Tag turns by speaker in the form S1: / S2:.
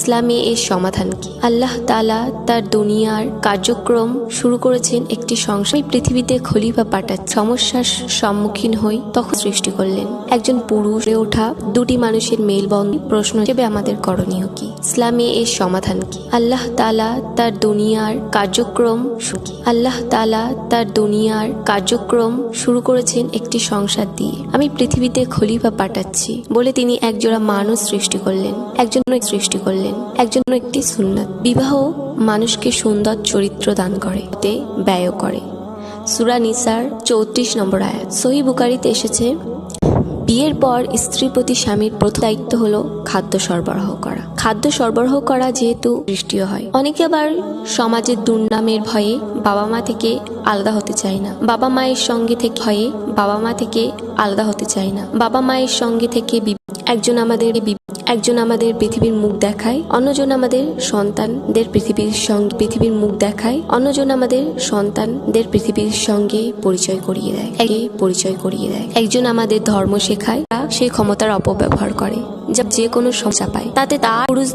S1: ইসলামে এর সমাধান কি? আল্লাহ তালা তার দুনিয়ার কার্যক্রম শুরু করেছেন একটি সংসার পৃথিবীতে খলিফা পাঠাত সমস্যার সম্মুখীন হই তখন সৃষ্টি করলেন। একজন পুরুষ হয়ে ওঠা দুটি মানুষের মেলবন্ধ প্রশ্ন হিসেবে আমাদের করণীয় কি? ইসলামে এর সমাধান কি? আল্লাহ তালা তার দুনিয়ার কার্যক্রম সুখী আল্লাহ তালা তার দুনিয়ার কার্যক্রম শুরু করেছেন একটি সংসার দিয়ে। আমি পৃথিবীতে খলিফা পাঠাচ্ছি বলে তিনি একজোড়া মানুষ সৃষ্টি করলেন। একজন সৃষ্টি করলেন। একজন একটি সুন্নাত। বিবাহ মানুষকে সুন্দর চরিত্র দান করে, তে ব্যয় করে। সুরা নিসার চৌত্রিশ নম্বর আয়াত। সহি বুকারিতে এসেছে, বিয়ের পর স্ত্রীর প্রতি স্বামীর প্রথম দায়িত্ব হলো খাদ্য সরবরাহ করা। খাদ্য সরবরাহ করা যেহেতু দৃষ্টিও হয়। অনেকে আবার সমাজের দুর্নামের ভয়ে বাবা মা থেকে আলাদা হতে চায় না। বাবা মায়ের সঙ্গে থেকে ভয়ে বাবা মা থেকে আলাদা হতে চায় না। বাবা মায়ের সঙ্গে থেকে একজন আমাদের একজন আমাদের পৃথিবীর মুখ দেখায়, অন্যজন আমাদের সন্তানদের পৃথিবীর সঙ্গে পৃথিবীর মুখ দেখায়, অন্যজন আমাদের সন্তানদের পৃথিবীর সঙ্গে পরিচয় করিয়ে দেয় একে পরিচয় করিয়ে দেয়। একজন আমাদের ধর্ম শেখায় তা সেই ক্ষমতার অপব্যবহার করে, যা যে কোনো সমস্যা পায়। তাতে তা পুরুষদের